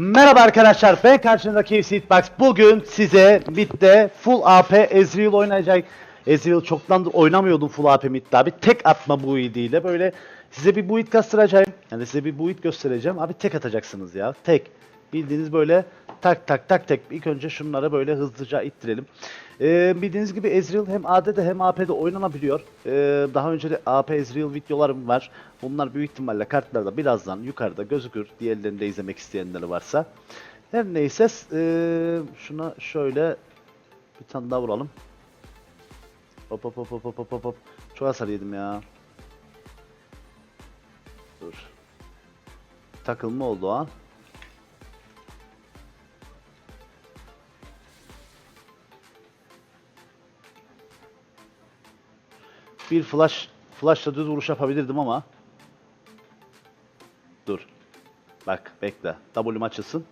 Merhaba arkadaşlar ben karşınızdaki Seedbox. Bugün size midde full AP Ezreal oynayacak. Ezreal çoktandır oynamıyordum full AP midde abi. Tek atma build'iyle böyle size bir build kastıracağım. Yani size bir build göstereceğim. Abi tek atacaksınız ya. Tek. Bildiğiniz böyle tak tak tak tek. İlk önce şunları böyle hızlıca ittirelim. Ee, bildiğiniz gibi Ezreal hem AD'de hem AP'de oynanabiliyor. Ee, daha önce de AP Ezreal videolarım var. Bunlar büyük ihtimalle kartlarda birazdan yukarıda gözükür. Diğerlerini de izlemek isteyenleri varsa. Her neyse ee, şuna şöyle bir tane daha vuralım. Hop hop hop hop hop hop hop. Çok hasar yedim ya. Dur. Takılma oldu o an. Bir flash flashla düz vuruş yapabilirdim ama Dur. Bak bekle. W'm açılsın.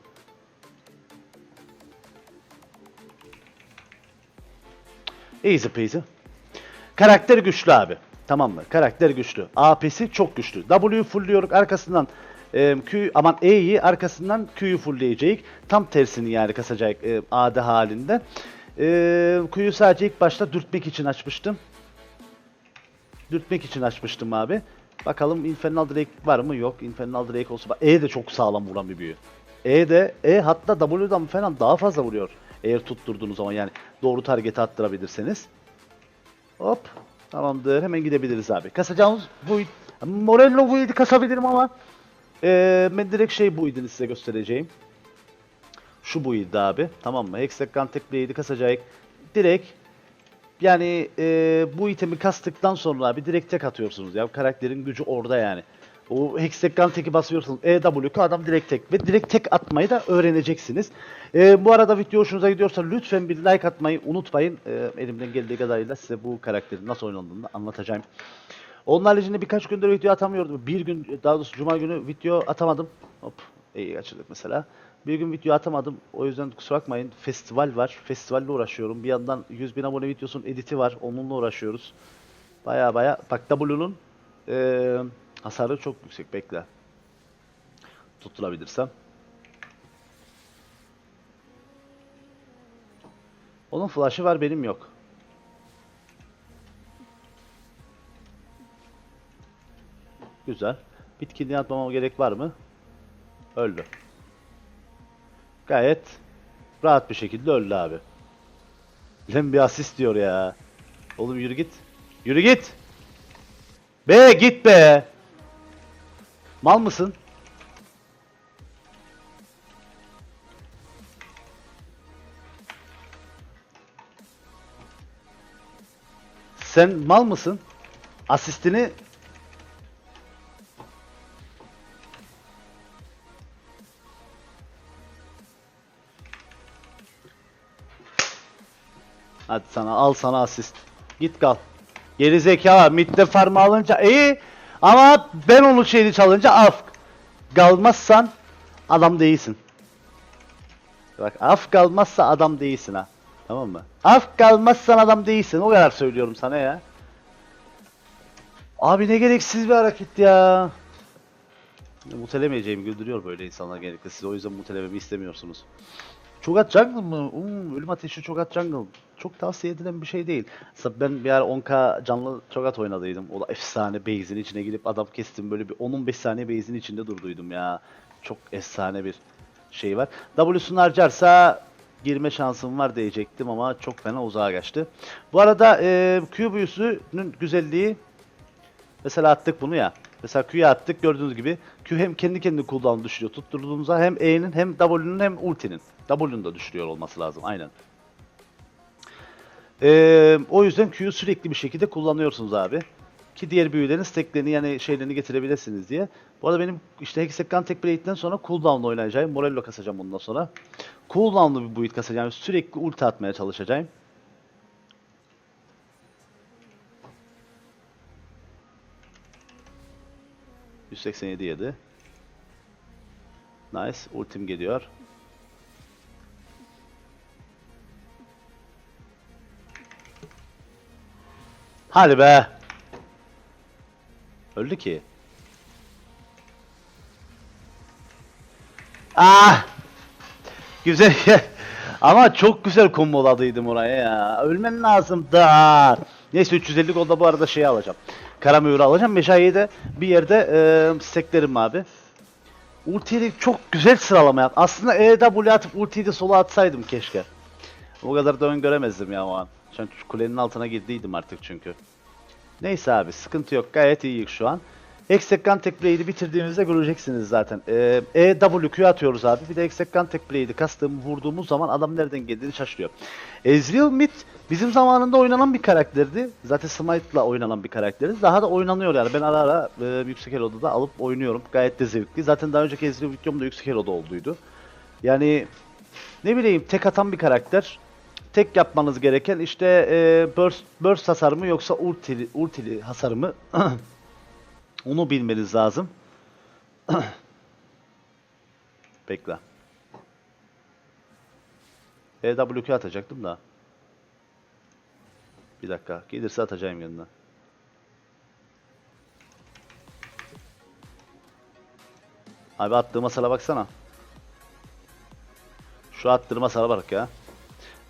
Easy peasy. Karakter güçlü abi. Tamam mı? Karakter güçlü. AP'si çok güçlü. W'yu fullliyoruz arkasından e, Q aman E'yi arkasından Q'yu fullleyecek. Tam tersini yani kasacak e, AD halinde. E, Q'yu sadece ilk başta dürtmek için açmıştım. Dürtmek için açmıştım abi. Bakalım Infernal Drake var mı? Yok. Infernal Drake olsa E de çok sağlam vuran bir büyü. E de E hatta W'dan falan daha fazla vuruyor. Eğer tutturduğunuz zaman yani doğru target'e attırabilirseniz. Hop. Tamamdır. Hemen gidebiliriz abi. Kasacağımız bu Morello build'i kasabilirim ama ee, ben direkt şey build'ini size göstereceğim. Şu build abi. Tamam mı? Hexagon tek blade'i kasacak. Direkt yani e, bu itemi kastıktan sonra abi direkt tek atıyorsunuz ya. Karakterin gücü orada yani. O Hexagon teki basıyorsunuz. EWK adam direkt tek. Ve direkt tek atmayı da öğreneceksiniz. E, bu arada video hoşunuza gidiyorsa lütfen bir like atmayı unutmayın. E, elimden geldiği kadarıyla size bu karakterin nasıl oynandığını anlatacağım. Onun haricinde birkaç gündür video atamıyordum. Bir gün daha doğrusu cuma günü video atamadım. Hop iyi kaçırdık mesela. Bir gün video atamadım. O yüzden kusura bakmayın. Festival var. Festivalle uğraşıyorum. Bir yandan 100 bin abone videosunun editi var. Onunla uğraşıyoruz. Baya baya. Bak W'nun eee hasarı çok yüksek. Bekle. Tutturabilirsem. Onun flash'ı var benim yok. Güzel. Bitkinliği atmama gerek var mı? Öldü. Gayet rahat bir şekilde öldü abi. Lan bir asist diyor ya. Oğlum yürü git. Yürü git. Be git be. Mal mısın? Sen mal mısın? Asistini Hadi sana al sana asist. Git kal. Geri zeka midde farm alınca iyi ama ben onu şeyini çalınca af. Kalmazsan adam değilsin. Bak af kalmazsa adam değilsin ha. Tamam mı? Af kalmazsan adam değilsin. O kadar söylüyorum sana ya. Abi ne gereksiz bir hareket ya. Mutelemeyeceğimi güldürüyor böyle insanlar genellikle. Siz o yüzden mutelememi istemiyorsunuz. Çogat Jungle mı? Um, ölüm ateşi Çogat Jungle. Çok tavsiye edilen bir şey değil. Mesela ben bir ara 10k canlı Çogat oynadıydım. O da efsane base'in içine gidip adam kestim. Böyle bir 10-15 saniye base'in içinde durduydum ya. Çok efsane bir şey var. W'sunu harcarsa girme şansım var diyecektim ama çok fena uzağa kaçtı. Bu arada e, Q büyüsünün güzelliği Mesela attık bunu ya. Mesela Q'ya attık gördüğünüz gibi Q hem kendi kendine cooldown düşürüyor tutturduğumuzda hem E'nin hem W'nun hem ultinin. W'nun da düşürüyor olması lazım aynen. Ee, o yüzden Q'yu sürekli bir şekilde kullanıyorsunuz abi. Ki diğer büyülerin stacklerini yani şeylerini getirebilirsiniz diye. Bu arada benim işte Hexagon Tech Blade'den sonra cooldown'la oynayacağım. Morello kasacağım bundan sonra. Cooldown'lu bir build kasacağım. Sürekli ulti atmaya çalışacağım. ...187 yedi. Nice. Ultim geliyor. Hadi be. Öldü ki. Ah! Güzel. Ama çok güzel komboladıydım oraya ya. Ölmen lazım da. Neyse 350 golda bu arada şeyi alacağım. Kara mühürü alacağım. Meşayi'yi de bir yerde e, steklerim abi. Ultiyi çok güzel sıralama yap. Aslında EW atıp ultiyi de sola atsaydım keşke. O kadar da ön göremezdim ya o an. Çünkü kulenin altına girdiydim artık çünkü. Neyse abi sıkıntı yok. Gayet iyiyiz şu an. Hexagon Tech Blade'i bitirdiğimizde göreceksiniz zaten. Ee, EWQ atıyoruz abi. Bir de Hexagon Tech Blade'i kastığım vurduğumuz zaman adam nereden geldiğini şaşırıyor. Ezreal Mid bizim zamanında oynanan bir karakterdi. Zaten Smite'la oynanan bir karakteriz. Daha da oynanıyor yani. Ben ara ara e, yüksek eloda da alıp oynuyorum. Gayet de zevkli. Zaten daha önceki Ezreal videomda yüksek eloda olduydu. Yani ne bileyim tek atan bir karakter. Tek yapmanız gereken işte e, burst, burst hasar mı yoksa ultili, ultili hasar mı? Onu bilmeniz lazım. Bekle. EWQ atacaktım da. Bir dakika. Gelirse atacağım yanına. Abi attığım hasara baksana. Şu attığım hasara bak ya.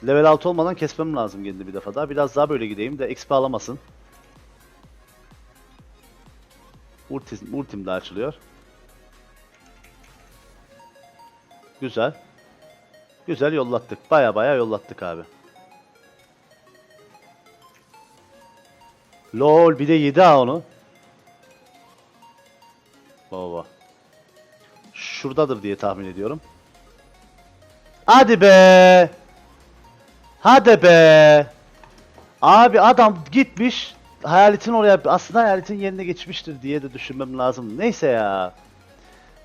Level 6 olmadan kesmem lazım geldi bir defa daha. Biraz daha böyle gideyim de XP alamasın. Ultim, ultim de açılıyor. Güzel. Güzel yollattık. Baya baya yollattık abi. Lol bir de yedi ha onu. Baba. Şuradadır diye tahmin ediyorum. Hadi be. Hadi be. Abi adam gitmiş hayaletin oraya aslında hayaletin yerine geçmiştir diye de düşünmem lazım. Neyse ya.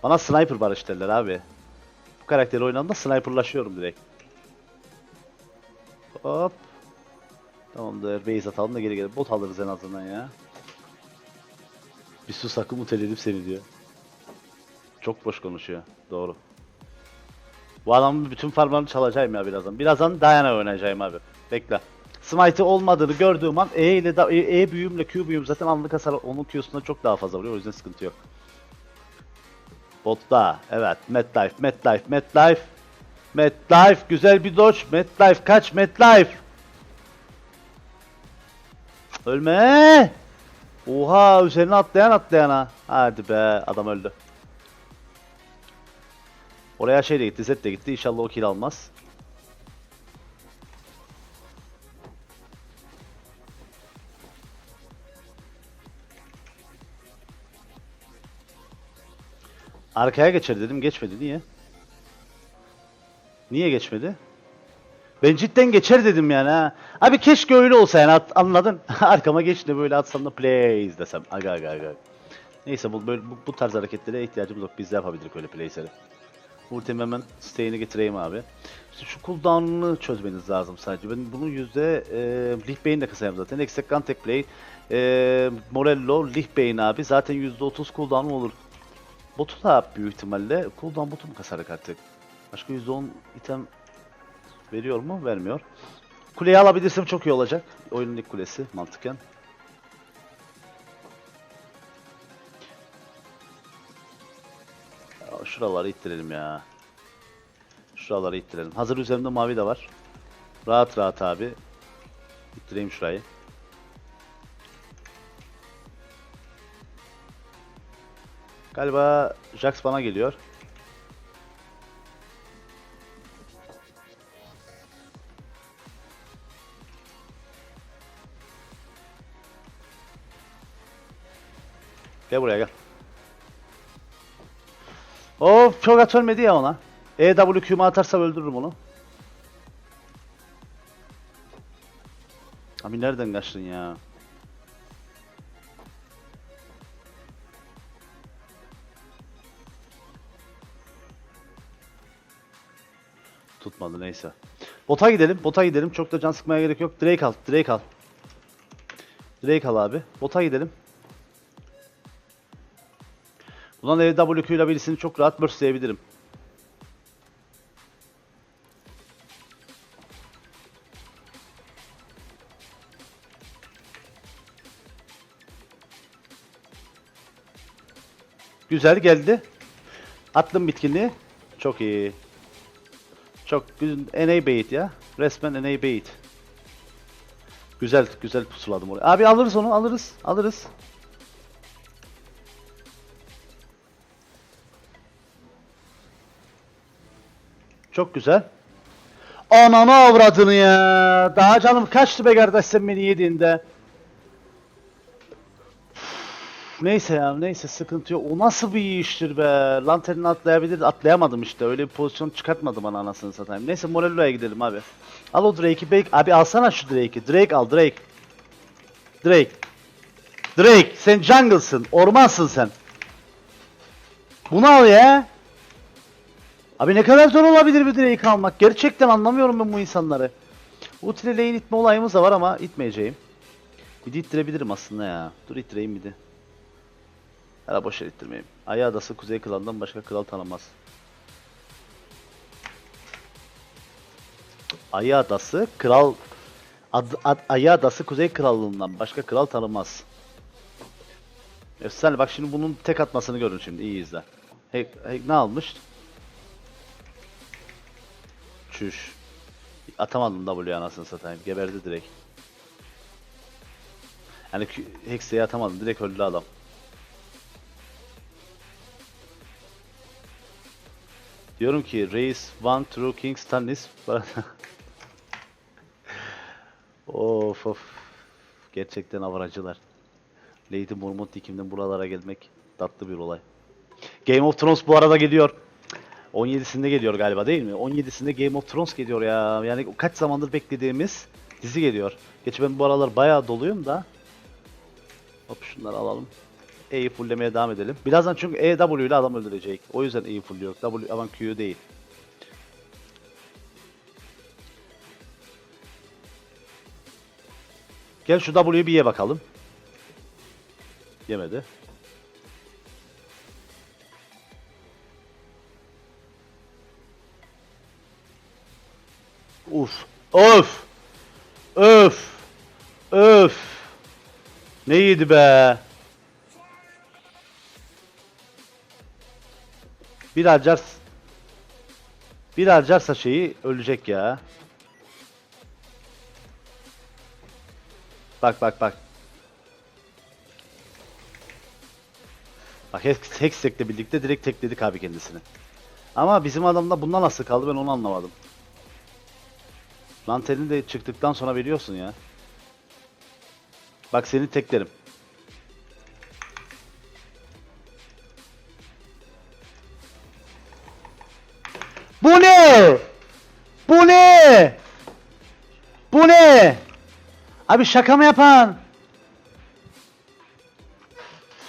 Bana sniper barış derler abi. Bu karakteri oynadığımda sniperlaşıyorum direkt. Hop. Tamamdır. Base atalım da geri geri bot alırız en azından ya. Bir sus sakın muteledim seni diyor. Çok boş konuşuyor. Doğru. Bu adamın bütün farmlarını çalacağım ya birazdan. Birazdan Diana oynayacağım abi. Bekle. Smite'ı olmadığını gördüğüm an E ile da E, e büyümle Q büyüm zaten anlık hasar onun Q'sunda çok daha fazla vuruyor o yüzden sıkıntı yok. Botta evet MetLife MetLife MetLife MetLife güzel bir dodge MetLife kaç MetLife Ölme Oha üzerine atlayan atlayana Hadi be adam öldü Oraya şey de gitti Z de gitti inşallah o kill almaz Arkaya geçer dedim geçmedi niye? Niye geçmedi? Ben cidden geçer dedim yani ha. Abi keşke öyle olsa yani at- anladın. Arkama geç de böyle atsam da plays desem. Aga aga aga. Neyse bu, böyle, bu, bu tarz hareketlere ihtiyacımız yok. Biz de yapabiliriz öyle playsleri. Ultim hemen stay'ini getireyim abi. İşte şu cooldown'unu çözmeniz lazım sadece. Ben bunu yüzde e, Lihbane de kısayım zaten. Exec Tek Play, e, Morello, Lihbane abi. Zaten yüzde 30 cooldown olur. Botu da büyük ihtimalle cooldown botu mu kasarık artık? Başka %10 item veriyor mu? Vermiyor. Kuleyi alabilirsem çok iyi olacak. Oyunun ilk kulesi mantıken. Şuraları ittirelim ya. Şuraları ittirelim. Hazır üzerimde mavi de var. Rahat rahat abi. İttireyim şurayı. Galiba Jax bana geliyor. Gel buraya gel. Of çok at ölmedi ya ona. EWQ'mu atarsam öldürürüm onu. Abi nereden kaçtın ya? Tutmadı neyse. Bota gidelim. Bota gidelim. Çok da can sıkmaya gerek yok. Drake al. Drake al. Drake al abi. Bota gidelim. Bundan EWQ ile birisini çok rahat burstleyebilirim. Güzel geldi. Attım bitkinliği. Çok iyi. Çok güzel. NA bait ya. Resmen NA bait. Güzel güzel pusuladım oraya. Abi alırız onu alırız. Alırız. Çok güzel. Ananı avradını ya. Daha canım kaçtı be kardeş sen beni yediğinde. Neyse ya neyse sıkıntı yok. O nasıl bir iştir be. Lanternini atlayabilir atlayamadım işte. Öyle bir pozisyon çıkartmadı bana anasını satayım. Neyse Morello'ya gidelim abi. Al o Drake'i. Belki... Abi alsana şu Drake'i. Drake al Drake. Drake. Drake sen jungle'sın. Ormansın sen. Bunu al ya. Abi ne kadar zor olabilir bir Drake almak. Gerçekten anlamıyorum ben bu insanları. Lane itme olayımız da var ama itmeyeceğim. Bir de ittirebilirim aslında ya. Dur ittireyim bir de. Hala boşver ittirmeyeyim. Ayı adası Kuzey Kralı'ndan başka kral tanımaz. Ayı adası kral ad, ad, Ayı adası Kuzey Krallığından başka kral tanımaz. Efsane bak şimdi bunun tek atmasını görün şimdi iyi izle. Hey, hey, ne almış? Çüş. Atamadım W anasını satayım. Geberdi direkt. Yani kü- Hex'e atamadım. Direkt öldü adam. Diyorum ki Reis One True King Stannis Of of Gerçekten avaracılar Lady Mormont dikimden buralara gelmek tatlı bir olay Game of Thrones bu arada geliyor 17'sinde geliyor galiba değil mi? 17'sinde Game of Thrones geliyor ya. Yani kaç zamandır beklediğimiz dizi geliyor. Gerçi ben bu aralar bayağı doluyum da. Hop şunları alalım. E'yi fulllemeye devam edelim. Birazdan çünkü E W ile adam öldürecek. O yüzden E'yi fullüyor. W aman Q'yu değil. Gel şu W'yu bir ye bakalım. Yemedi. Uf. Öf. Öf. Öf. Ne yedi be. Bir harcar bir harcarsa şeyi ölecek ya. Bak bak bak. Bak Hex, Hextech'le birlikte direkt tekledik abi kendisini. Ama bizim adamda bundan nasıl kaldı ben onu anlamadım. Lanterini de çıktıktan sonra veriyorsun ya. Bak seni teklerim. Bu ne? Bu ne? Bu ne? Abi şaka mı yapan?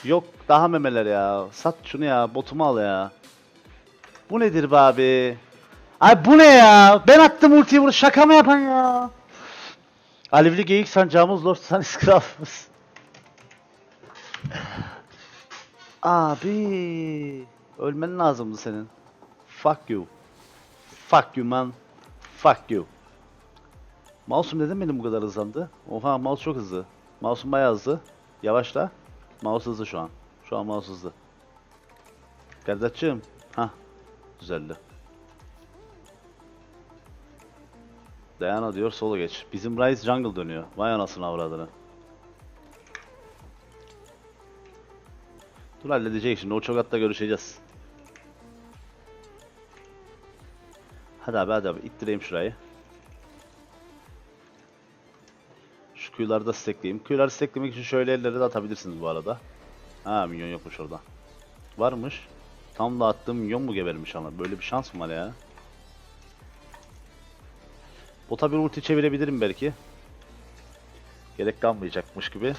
Yok daha memeler ya. Sat şunu ya. Botumu al ya. Bu nedir be abi? Abi bu ne ya? Ben attım ultiyi vur. Şaka mı yapan ya? Alevli geyik sancağımız Lord Stanis Kralımız. Abi. Ölmen lazımdı senin. Fuck you. Fuck you man. Fuck you. Mouse'um neden benim bu kadar hızlandı? Oha mouse çok hızlı. Mouse'um bayağı hızlı. Yavaşla. Mouse hızlı şu an. Şu an mouse hızlı. Kardeşim. Ha. Düzeldi. Diana diyor solo geç. Bizim Rise jungle dönüyor. Vay anasını avradını. Dur halledecek şimdi. O çogatta görüşeceğiz. Hadi abi hadi abi ittireyim şurayı. Şu kuyuları da stackleyeyim. Kuyuları stacklemek için şöyle elleri de atabilirsiniz bu arada. Ha minyon yokmuş orada. Varmış. Tam da attığım minyon mu gebermiş ama böyle bir şans mı var ya? Bota bir ulti çevirebilirim belki. Gerek kalmayacakmış gibi.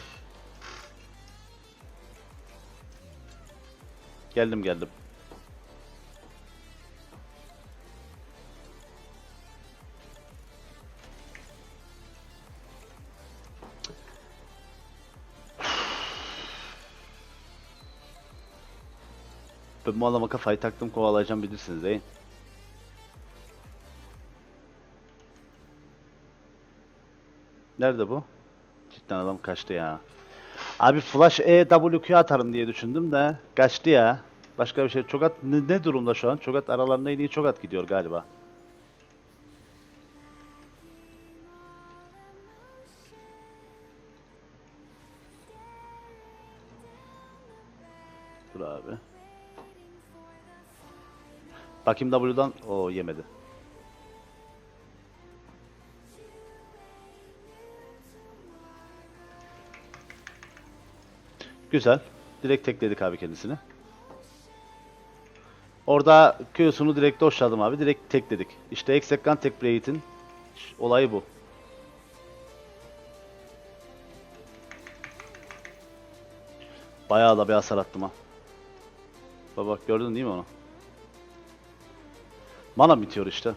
Geldim geldim. Ben bu adama kafayı taktım kovalayacağım bilirsiniz değil Nerede bu? Cidden adam kaçtı ya. Abi flash EWQ atarım diye düşündüm de kaçtı ya. Başka bir şey. Çokat ne, ne durumda şu an? Çokat aralarında en iyi Çokat gidiyor galiba. Dur abi. Bakayım W'dan. o yemedi. Güzel. Direkt tekledik abi kendisini. Orada Q'sunu direkt doşladım abi. Direkt tekledik. İşte Execkan tek Blade'in olayı bu. Bayağı da bir hasar attım ha. Bak bak gördün değil mi onu? Mana bitiyor işte.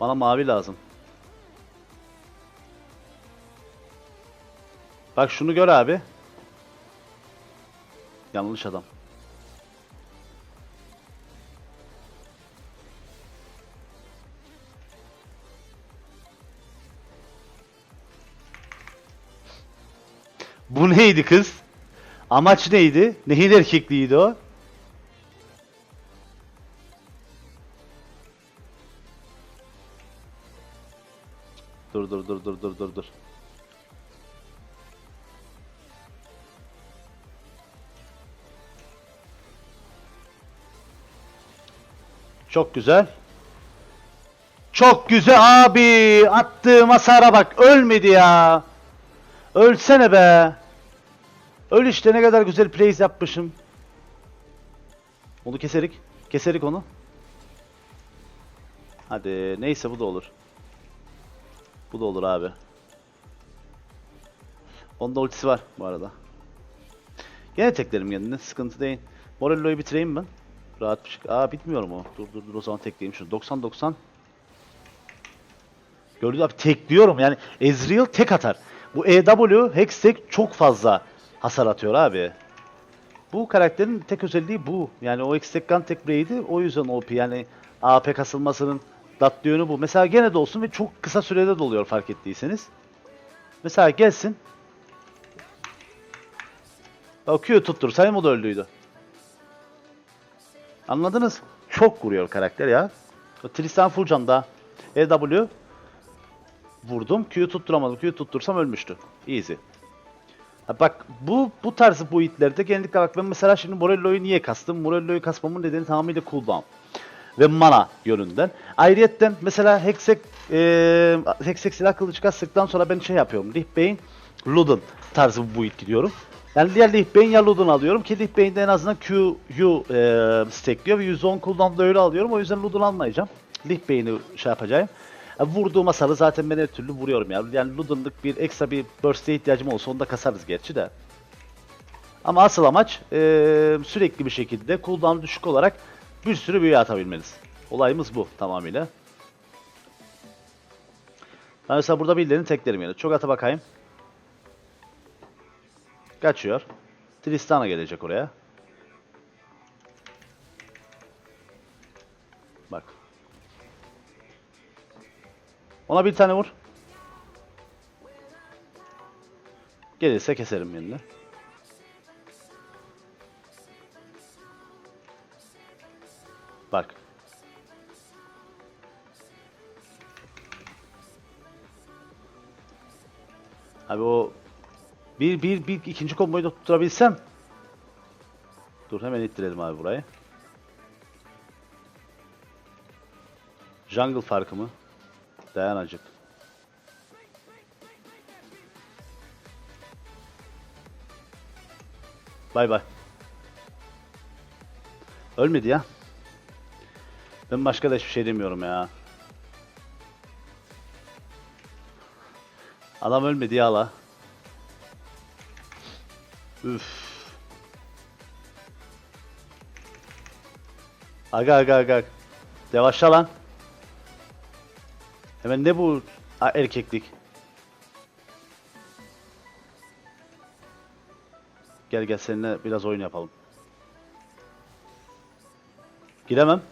Bana mavi lazım. Bak şunu gör abi. Yanlış adam. Bu neydi kız? Amaç neydi? Neyin erkekliğiydi o? Dur dur dur dur dur dur dur. Çok güzel. Çok güzel abi. Attığım hasara bak. Ölmedi ya. Ölsene be. Öl işte ne kadar güzel plays yapmışım. Onu keserik. Keserik onu. Hadi neyse bu da olur. Bu da olur abi. Onda ultisi var bu arada. Gene teklerim kendini. Sıkıntı değil. Morello'yu bitireyim ben. Rahat bir şekilde. Aa bitmiyorum o. Dur dur dur o zaman tekleyeyim şunu. 90 90. Gördüğünüz abi tekliyorum yani Ezreal tek atar. Bu EW Hextech çok fazla hasar atıyor abi. Bu karakterin tek özelliği bu. Yani o Hextech Gun tek Blade'i o yüzden OP yani AP kasılmasının datlı yönü bu. Mesela gene de olsun ve çok kısa sürede doluyor fark ettiyseniz. Mesela gelsin. Q tuttur. Sayın o da öldüydü. Anladınız? Çok vuruyor karakter ya. Tristan full canda. EW vurdum. Q'yu tutturamadım. Q'yu tuttursam ölmüştü. Easy. Ha bak bu bu tarz bu hitlerde genellikle bak ben mesela şimdi Morello'yu niye kastım? Morello'yu kasmamın nedeni tamamıyla cooldown ve mana yönünden. Ayrıyetten mesela Hexek e, Hexek silah kılıcı kastıktan sonra ben şey yapıyorum. Lihbane, Luden tarzı bu build gidiyorum. Yani ya Lihbane ya Luden alıyorum ki Lihbane'de en azından Q'yu e, stackliyor ve 110 cooldown'da öyle alıyorum. O yüzden Luden almayacağım. Lihbane'i şey yapacağım. Ya vurduğum hasarı zaten ben her türlü vuruyorum ya. Yani Luden'lık bir ekstra bir burst'e ihtiyacım olsa onu da kasarız gerçi de. Ama asıl amaç e, sürekli bir şekilde cooldown düşük olarak bir sürü büyü atabilmeniz. Olayımız bu tamamıyla. Ben mesela burada birilerini teklerim yani. Çok ata bakayım. Kaçıyor. Tristana gelecek oraya. Bak. Ona bir tane vur. Gelirse keserim yeniden. Bak. Abi o bir bir bir ikinci komboyu da tutturabilsem. Dur hemen ittirelim abi burayı. Jungle farkı mı? Dayan acık. Bay bay. Ölmedi ya. Ben başka da hiçbir şey demiyorum ya. Adam ölmedi ya la. Üf. Aga aga aga. Yavaşla lan. Hemen ne bu a- erkeklik? Gel gel seninle biraz oyun yapalım. Giremem.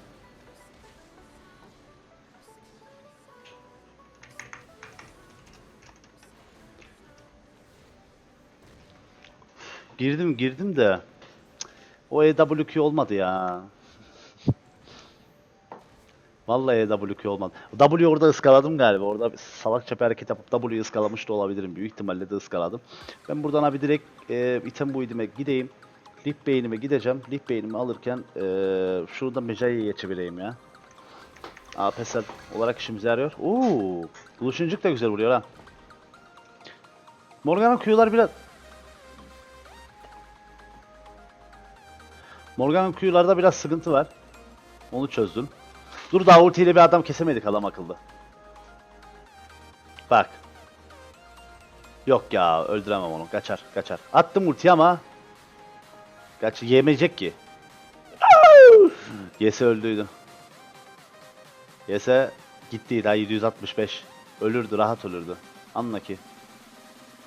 Girdim girdim de o EWQ olmadı ya. Vallahi EWQ olmadı. W orada ıskaladım galiba. Orada bir salakça bir hareket yapıp W'yu ıskalamış da olabilirim. Büyük ihtimalle de ıskaladım. Ben buradan abi direkt e, item bu idime gideyim. Lip beynime gideceğim. Lip beynimi alırken eee şurada Mejai'ye geçebileyim ya. APSL olarak işimize yarıyor. Oo, Buluşuncuk da güzel vuruyor ha. Morgan'ın Q'lar biraz... Morgan'ın Q'larda biraz sıkıntı var. Onu çözdüm. Dur daha ultiyle bir adam kesemedik adam akıllı. Bak. Yok ya öldüremem onu. Kaçar kaçar. Attım ulti ama. Kaç yemeyecek ki. Yese öldüydü. Yese gitti daha 765. Ölürdü rahat ölürdü. Anla ki.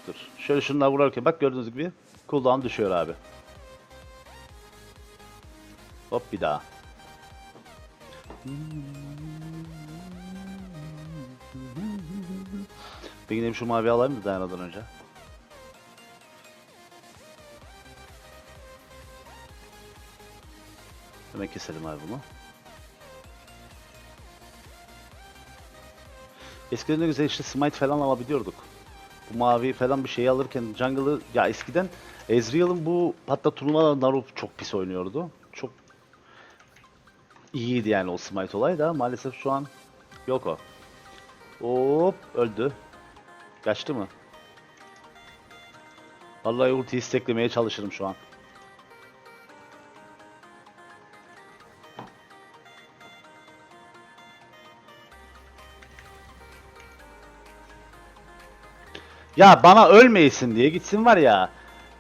Dur. Şöyle şunlar vurarken bak gördüğünüz gibi cooldown düşüyor abi. Hop bir daha. Bir gideyim şu mavi alayım mı dayanmadan önce? Hemen keselim abi bunu. Eskiden ne güzel işte smite falan alabiliyorduk. Bu mavi falan bir şey alırken jungle'ı ya eskiden Ezreal'ın bu hatta turnuvada Naru çok pis oynuyordu. İyiydi yani o smite olay da maalesef şu an yok o. Hop öldü. Kaçtı mı? Vallahi ulti isteklemeye çalışırım şu an. Ya bana ölmeyesin diye gitsin var ya.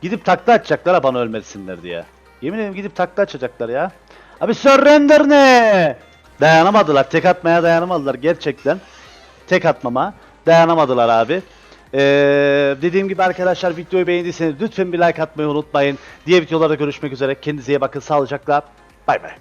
Gidip takla atacaklar ha bana ölmesinler diye. Yemin ederim gidip takla atacaklar ya. Abi surrender ne? Dayanamadılar. Tek atmaya dayanamadılar gerçekten. Tek atmama dayanamadılar abi. Ee, dediğim gibi arkadaşlar videoyu beğendiyseniz lütfen bir like atmayı unutmayın. Diğer videolarda görüşmek üzere. Kendinize iyi bakın. Sağlıcakla. Bay bay.